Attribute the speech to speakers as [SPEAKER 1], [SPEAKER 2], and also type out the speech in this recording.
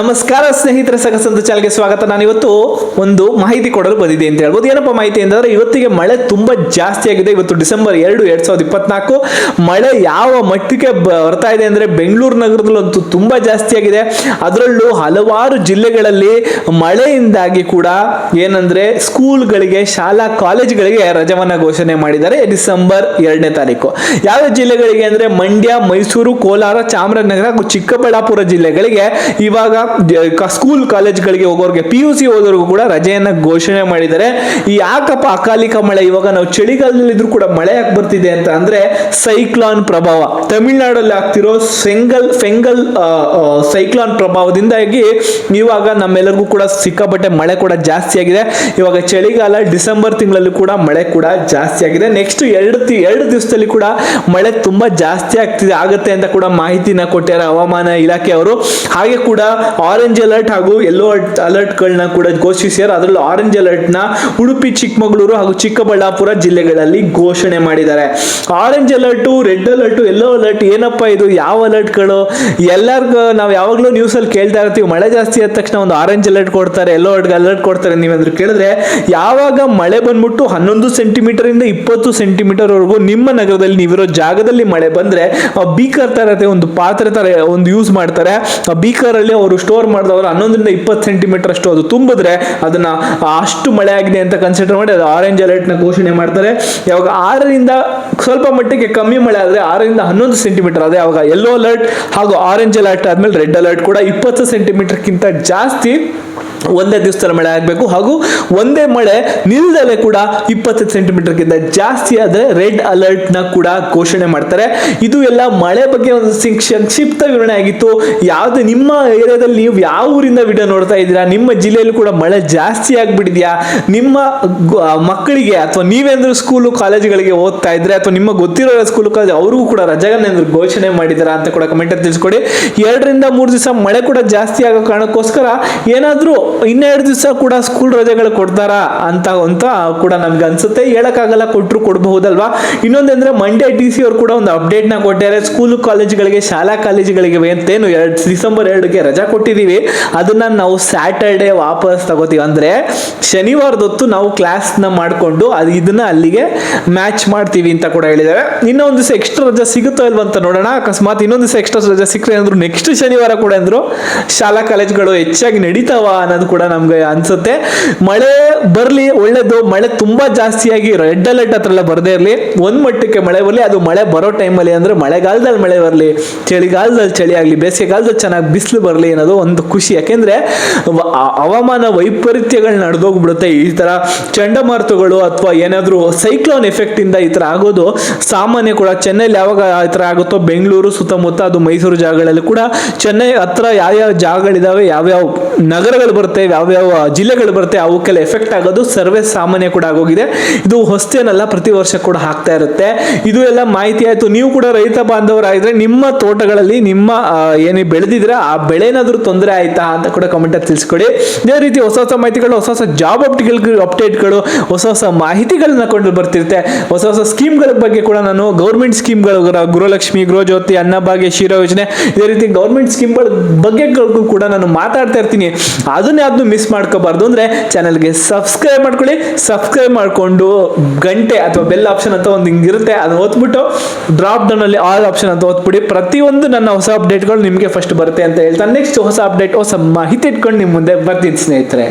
[SPEAKER 1] ನಮಸ್ಕಾರ ಸ್ನೇಹಿತರ ಸಗಸಂತ ಚಾಲ್ಗೆ ಸ್ವಾಗತ. ನಾನು ಇವತ್ತು ಒಂದು ಮಾಹಿತಿ ಕೊಡಲು ಬಂದಿದೆ ಅಂತ ಹೇಳ್ಬೋದು. ಏನಪ್ಪ ಮಾಹಿತಿ ಅಂತಂದ್ರೆ ಇವತ್ತಿಗೆ ಮಳೆ ತುಂಬಾ ಜಾಸ್ತಿ ಆಗಿದೆ. ಇವತ್ತು ಡಿಸೆಂಬರ್ ಎರಡು ಎರಡ್ ಸಾವಿರದ ಇಪ್ಪತ್ನಾಲ್ಕು. ಮಳೆ ಯಾವ ಮಟ್ಟಿಗೆ ಬರ್ತಾ ಇದೆ ಅಂದ್ರೆ ಬೆಂಗಳೂರು ನಗರದಲ್ಲಂತೂ ತುಂಬಾ ಜಾಸ್ತಿ ಆಗಿದೆ. ಅದರಲ್ಲೂ ಹಲವಾರು ಜಿಲ್ಲೆಗಳಲ್ಲಿ ಮಳೆಯಿಂದಾಗಿ ಕೂಡ ಏನಂದ್ರೆ ಸ್ಕೂಲ್ಗಳಿಗೆ, ಶಾಲಾ ಕಾಲೇಜುಗಳಿಗೆ ರಜವನ್ನ ಘೋಷಣೆ ಮಾಡಿದ್ದಾರೆ. ಡಿಸೆಂಬರ್ ಎರಡನೇ ತಾರೀಕು. ಯಾವ ಜಿಲ್ಲೆಗಳಿಗೆ ಅಂದ್ರೆ ಮಂಡ್ಯ, ಮೈಸೂರು, ಕೋಲಾರ, ಚಾಮರಾಜನಗರ ಹಾಗೂ ಚಿಕ್ಕಬಳ್ಳಾಪುರ ಜಿಲ್ಲೆಗಳಿಗೆ ಇವಾಗ ಸ್ಕೂಲ್ ಕಾಲೇಜ್ಗಳಿಗೆ ಹೋಗೋರಿಗೆ ಪಿ ಯು ಸಿ ಹೋದವ್ರಿಗೂ ಕೂಡ ರಜೆಯನ್ನ ಘೋಷಣೆ ಮಾಡಿದ್ದಾರೆ. ಈ ಯಾಕಪ್ಪ ಅಕಾಲಿಕ ಮಳೆ? ಇವಾಗ ನಾವು ಚಳಿಗಾಲದಲ್ಲಿ ಇದ್ರೂ ಕೂಡ ಮಳೆ ಯಾಕೆ ಬರ್ತಿದೆ ಅಂತ ಅಂದ್ರೆ ಸೈಕ್ಲಾನ್ ಪ್ರಭಾವ. ತಮಿಳ್ನಾಡಲ್ಲಿ ಆಗ್ತಿರೋ ಸೆಂಗಲ್ ಫೆಂಗಲ್ ಸೈಕ್ಲಾನ್ ಪ್ರಭಾವದಿಂದಾಗಿ ಇವಾಗ ನಮ್ಮೆಲ್ಲರಿಗೂ ಕೂಡ ಸಿಕ್ಕಾಪಟ್ಟೆ ಮಳೆ ಕೂಡ ಜಾಸ್ತಿ ಆಗಿದೆ. ಇವಾಗ ಚಳಿಗಾಲ ಡಿಸೆಂಬರ್ ತಿಂಗಳಲ್ಲಿ ಕೂಡ ಮಳೆ ಕೂಡ ಜಾಸ್ತಿ ಆಗಿದೆ. ನೆಕ್ಸ್ಟ್ ಎರಡು ಎರಡು ದಿವಸದಲ್ಲಿ ಕೂಡ ಮಳೆ ತುಂಬಾ ಜಾಸ್ತಿ ಆಗ್ತಿದೆ. ಆಗುತ್ತೆ ಅಂತ ಕೂಡ ಮಾಹಿತಿನ ಕೊಟ್ಟಾರೆ ಹವಾಮಾನ ಇಲಾಖೆಯವರು ಹಾಗೆ ಕೂಡ ಆರೆಂಜ್ ಅಲರ್ಟ್ ಹಾಗೂ ಯೆಲ್ಲೋ ಅಲರ್ಟ್ಗಳನ್ನ ಕೂಡ ಘೋಷಿಸಿದ್ದಾರೆ. ಅದರಲ್ಲೂ ಆರೆಂಜ್ ಅಲರ್ಟ್ನ ಉಡುಪಿ ಚಿಕ್ಕಮಗಳೂರು ಹಾಗೂ ಚಿಕ್ಕಬಳ್ಳಾಪುರ ಜಿಲ್ಲೆಗಳಲ್ಲಿ ಘೋಷಣೆ ಮಾಡಿದ್ದಾರೆ. Orange alert red alert yellow alert ಏನಪ್ಪ ಇದು? ಯಾವ ಅಲರ್ಟ್ಗಳು ಎಲ್ಲರಿಗೂ ನಾವು ಯಾವಾಗಲೂ ನ್ಯೂಸ್ ಅಲ್ಲಿ ಕೇಳ್ತಾ ಇರ್ತೀವಿ. ಮಳೆ ಜಾಸ್ತಿ ಆದ ತಕ್ಷಣ ಒಂದು ಆರೆಂಜ್ ಅಲರ್ಟ್ ಕೊಡ್ತಾರೆ ಎಲ್ಲೋ ಅಲರ್ಟ್ ಕೊಡ್ತಾರೆ ನೀವಂದ್ರೆ ಕೇಳಿದ್ರೆ ಯಾವಾಗ ಮಳೆ ಬಂದ್ಬಿಟ್ಟು ಹನ್ನೊಂದು ಸೆಂಟಿಮೀಟರ್ ಇಂದ ಇಪ್ಪತ್ತು ಸೆಂಟಿಮೀಟರ್ ವರೆಗೂ ನಿಮ್ಮ ನಗರದಲ್ಲಿ ನೀವಿರೋ ಜಾಗದಲ್ಲಿ ಮಳೆ ಬಂದ್ರೆ ಬೀಕರ್ ತರತೆ ಒಂದು ಪಾತ್ರೆ ತರ ಒಂದು ಯೂಸ್ ಮಾಡ್ತಾರೆ. ಆ ಬೀಕರ್ ಅಲ್ಲಿ ಅವರು ಸ್ಟೋರ್ ಮಾಡಿದವರು ಹನ್ನೊಂದರಿಂದ ಇಪ್ಪತ್ತು ಸೆಂಟಿಮೀಟರ್ ಅಷ್ಟು ಅದು ತುಂಬಿದ್ರೆ ಅದನ್ನ ಅಷ್ಟು ಮಳೆ ಆಗಿದೆ ಅಂತ ಕನ್ಸಿಡರ್ ಮಾಡಿ ಅದು ಆರೆಂಜ್ ಅಲರ್ಟ್ನ ಘೋಷಣೆ ಮಾಡ್ತಾರೆ. ಯಾವಾಗ ಆರರಿಂದ ಸ್ವಲ್ಪ ಮಟ್ಟಿಗೆ ಕಮ್ಮಿ ಮಳೆ ಆದ್ರೆ ಆರರಿಂದ ಹನ್ನೊಂದು ಸೆಂಟಿಮೀಟರ್ ಅದೇ ಅವಾಗ ಯೆಲ್ಲೋ ಅಲರ್ಟ್ ಹಾಗೂ ಆರೆಂಜ್ ಅಲರ್ಟ್ ಆದಮೇಲೆ ರೆಡ್ ಅಲರ್ಟ್ ಕೂಡ ಇಪ್ಪತ್ತು ಸೆಂಟಿಮೀಟರ್ಗಿಂತ ಜಾಸ್ತಿ ಒಂದೇ ದಿವಸದಲ್ಲಿ ಮಳೆ ಆಗಬೇಕು ಹಾಗೂ ಒಂದೇ ಮಳೆ ನಿಲ್ದಲೆ ಕೂಡ ಇಪ್ಪತ್ತು ಸೆಂಟಿಮೀಟರ್ಗಿಂತ ಜಾಸ್ತಿ ಆದರೆ ರೆಡ್ ಅಲರ್ಟ್ನ ಕೂಡ ಘೋಷಣೆ ಮಾಡ್ತಾರೆ. ಇದು ಎಲ್ಲ ಮಳೆ ಬಗ್ಗೆ ಒಂದು ಸಿಂಕ್- ಸಂಕ್ಷಿಪ್ತ ವಿವರಣೆ ಆಗಿತ್ತು. ಯಾವುದು ನಿಮ್ಮ ಏರಿಯಾದಲ್ಲಿ ನೀವು ಯಾವ ಊರಿಂದ ವಿಡಿಯೋ ನೋಡ್ತಾ ಇದ್ದೀರಾ? ನಿಮ್ಮ ಜಿಲ್ಲೆಯಲ್ಲಿ ಕೂಡ ಮಳೆ ಜಾಸ್ತಿ ಆಗಿಬಿಟ್ಟಿದೆಯಾ? ನಿಮ್ಮ ಮಕ್ಕಳಿಗೆ ಅಥವಾ ನೀವೇಂದ್ರೂ ಸ್ಕೂಲು ಕಾಲೇಜುಗಳಿಗೆ ಓದ್ತಾ ಇದ್ರೆ ಅಥವಾ ನಿಮ್ಮ ಗೊತ್ತಿರೋ ಸ್ಕೂಲು ಕಾಲೇಜ್ ಅವ್ರಿಗೂ ಕೂಡ ರಜೆಗಳನ್ನೇಂದ್ರು ಘೋಷಣೆ ಮಾಡಿದಾರಾ ಅಂತ ಕೂಡ ಕಮೆಂಟಲ್ಲಿ ತಿಳಿಸ್ಕೊಡಿ. ಎರಡರಿಂದ ಮೂರು ದಿವಸ ಮಳೆ ಕೂಡ ಜಾಸ್ತಿ ಆಗೋ ಕಾರಣಕ್ಕೋಸ್ಕರ ಏನಾದ್ರೂ ಇನ್ನೆರಡು ದಿವಸ ಕೂಡ ಸ್ಕೂಲ್ ರಜೆಗಳು ಕೊಡ್ತಾರಾ ಅಂತ ಅಂತ ಕೂಡ ನಮ್ಗೆ ಅನ್ಸುತ್ತೆ. ಹೇಳಕ್ಕಾಗಲ್ಲ ಕೊಟ್ಟರು ಕೊಡಬಹುದಲ್ವಾ? ಇನ್ನೊಂದಂದ್ರೆ ಮಂಡ್ಯ ಡಿ ಸಿ ಅವರು ಕೂಡ ಒಂದು ಅಪ್ಡೇಟ್ನ ಕೊಟ್ಟಿದ್ದಾರೆ ಸ್ಕೂಲ್ ಕಾಲೇಜುಗಳಿಗೆ ಶಾಲಾ ಕಾಲೇಜುಗಳಿಗೆ ಅಂತೇನು ಎರಡು ಡಿಸೆಂಬರ್ ಎರಡಕ್ಕೆ ರಜಾ ಕೊಟ್ಟಿದ್ದೀವಿ ಅದನ್ನ ನಾವು ಸ್ಯಾಟರ್ಡೆ ವಾಪಸ್ ತಗೋತೀವಿ. ಅಂದ್ರೆ ಶನಿವಾರದ ಹೊತ್ತು ನಾವು ಕ್ಲಾಸ್ನ ಮಾಡ್ಕೊಂಡು ಅದು ಇದನ್ನ ಅಲ್ಲಿಗೆ ಮ್ಯಾಚ್ ಮಾಡ್ತೀವಿ ಅಂತ ಕೂಡ ಹೇಳಿದ್ದಾರೆ ಇನ್ನೊಂದು ದಿವಸ ಎಕ್ಸ್ಟ್ರಾ ರಜಾ ಸಿಗುತ್ತೋ ಇಲ್ವ ಅಂತ ನೋಡೋಣ. ಅಕಸ್ಮಾತ್ ಇನ್ನೊಂದು ದಿವಸ ಎಕ್ಸ್ಟ್ರಾ ರಜಾ ಸಿಕ್ಕರೆ ಅಂದ್ರು ನೆಕ್ಸ್ಟ್ ಶನಿವಾರ ಕೂಡ ಅಂದ್ರು. ಶಾಲಾ ಕಾಲೇಜುಗಳು ಹೆಚ್ಚಾಗಿ ನಡೀತಾವ ಅನ್ನೋದು ಕೂಡ ನಮ್ಗೆ ಅನ್ಸುತ್ತೆ. ಮಳೆ ಬರ್ಲಿ, ಒಳ್ಳೇದು. ಮಳೆ ತುಂಬಾ ಜಾಸ್ತಿಯಾಗಿ ರೆಡ್ ಅಲರ್ಟ್ ಹತ್ರ ಎಲ್ಲ ಬರದೇ ಇರಲಿ. ಒಂದ್ ಮಟ್ಟಕ್ಕೆ ಮಳೆ ಬರಲಿ, ಅದು ಮಳೆ ಬರೋ ಟೈಮಲ್ಲಿ ಅಂದ್ರೆ ಮಳೆಗಾಲದಲ್ಲಿ ಮಳೆ ಬರಲಿ, ಚಳಿಗಾಲದಲ್ಲಿ ಚಳಿ ಆಗಲಿ, ಬೇಸಿಗೆಗಾಲದಲ್ಲಿ ಚೆನ್ನಾಗಿ ಬಿಸಿಲು ಬರಲಿ ಅನ್ನೋದು ಒಂದು ಖುಷಿ. ಯಾಕೆಂದ್ರೆ ಹವಾಮಾನ ವೈಪರೀತ್ಯಗಳು ನಡೆದೋಗ್ಬಿಡುತ್ತೆ. ಈ ತರ ಚಂಡಮಾರುತಗಳು ಅಥವಾ ಏನಾದ್ರೂ ಸೈಕ್ಲೋನ್ ಎಫೆಕ್ಟ್ ಇಂದ ಈ ತರ ಆಗೋದು ಸಾಮಾನ್ಯ ಕೂಡ ಚೆನ್ನೈಲಿ ಯಾವಾಗ ಈ ತರ ಆಗುತ್ತೋ ಬೆಂಗಳೂರು ಸುತ್ತಮುತ್ತ ಅದು ಮೈಸೂರು ಜಾಗಗಳಲ್ಲಿ ಕೂಡ ಚೆನ್ನೈ ಹತ್ರ ಯಾವ್ಯಾವ ಜಾಗಗಳಿದಾವೆ, ಯಾವ್ಯಾವ ನಗರಗಳು ಬರುತ್ತೆ, ಯಾವ್ಯಾವ ಜಿಲ್ಲೆಗಳು ಬರುತ್ತೆ, ಅವಕ್ಕೆಲ್ಲ ಎಫೆಕ್ಟ್ ಆಗೋದು ಸರ್ವೇ ಸಾಮಾನ್ಯ ಕೂಡ ಆಗೋಗಿದೆ. ಇದು ಹೊಸ್ತೇನಲ್ಲ ಪ್ರತಿ ವರ್ಷ ಕೂಡ ಹಾಕ್ತಾ ಇರುತ್ತೆ. ಇದು ಎಲ್ಲ ಮಾಹಿತಿ ಆಯಿತು. ನೀವು ಕೂಡ ರೈತ ಬಾಂಧವರಾಗಿದ್ರೆ ನಿಮ್ಮ ತೋಟಗಳಲ್ಲಿ ನಿಮ್ಮ ಏನು ಬೆಳೆದಿದ್ರೆ ಆ ಬೆಳೆನಾದ್ರೂ ತೊಂದರೆ ಆಯ್ತಾ ಅಂತ ಕೂಡ ಕಮೆಂಟ್ ತಿಳಿಸ್ಕೊಡಿ. ಇದೇ ರೀತಿ ಹೊಸ ಹೊಸ ಮಾಹಿತಿಗಳು, ಹೊಸ ಹೊಸ ಜಾಬ್ ಅಪ್ಡೇಟ್ಗಳು ಅಪ್ಡೇಟ್ಗಳು ಹೊಸ ಹೊಸ ಮಾಹಿತಿಗಳನ್ನ ಕೊಂಡು ಬರ್ತಿರುತ್ತೆ. ಹೊಸ ಹೊಸ ಸ್ಕೀಮ್ಗಳ ಬಗ್ಗೆ ಕೂಡ ನಾನು ಗೌರ್ಮೆಂಟ್ ಸ್ಕೀಮ್ಗಳು ಗೃಹಲಕ್ಷ್ಮಿ, ಗೃಹಜ್ಯೋತಿ ಅನ್ನಭಾಗ್ಯ ಶಿರೋ ಯೋಜನೆ, ಇದೇ ರೀತಿ ಗೌರ್ಮೆಂಟ್ ಸ್ಕೀಮ್ಗಳ ಬಗ್ಗೆ ಕೂಡ ನಾನು ಮಾತಾಡ್ತಾ ಇರ್ತೀನಿ. ಅದನ್ನ ಯಾವ್ದು ಮಿಸ್ ಮಾಡ್ಕೋಬಾರ್ದು ಅಂದ್ರೆ ಚಾನಲ್ಗೆ ಸಬ್ಸ್ಕ್ರೈಬ್ ಮಾಡ್ಕೊಳ್ಳಿ. ಸಬ್ಸ್ಕ್ರೈಬ್ ಮಾಡ್ಕೊಂಡು ಗಂಟೆ ಅಥವಾ ಬೆಲ್ ಆಪ್ಷನ್ ಅಂತ ಒಂದು ಹಿಂಗಿರುತ್ತೆ ಅದನ್ನ ಓದ್ಬಿಟ್ಟು ಡ್ರಾಪ್ ಡೌನ್ ಅಲ್ಲಿ ಆಲ್ ಆಪ್ಷನ್ ಅಂತ ಓದ್ಬಿಡಿ. ಪ್ರತಿಯೊಂದು ನನ್ನ ಹೊಸ ಅಪ್ಡೇಟ್ಗಳು ನಿಮಗೆ ಫಸ್ಟ್ ಬರುತ್ತೆ ಅಂತ ಹೇಳ್ತಾ ನೆಕ್ಸ್ಟ್ ಹೊಸ ಅಪ್ಡೇಟ್ ಹೊಸ ಮಾಹಿತಿ ಇಟ್ಕೊಂಡು ನಿಮ್ಮ ಮುಂದೆ ಬರ್ತೀನಿ ಸ್ನೇಹಿತರೆ.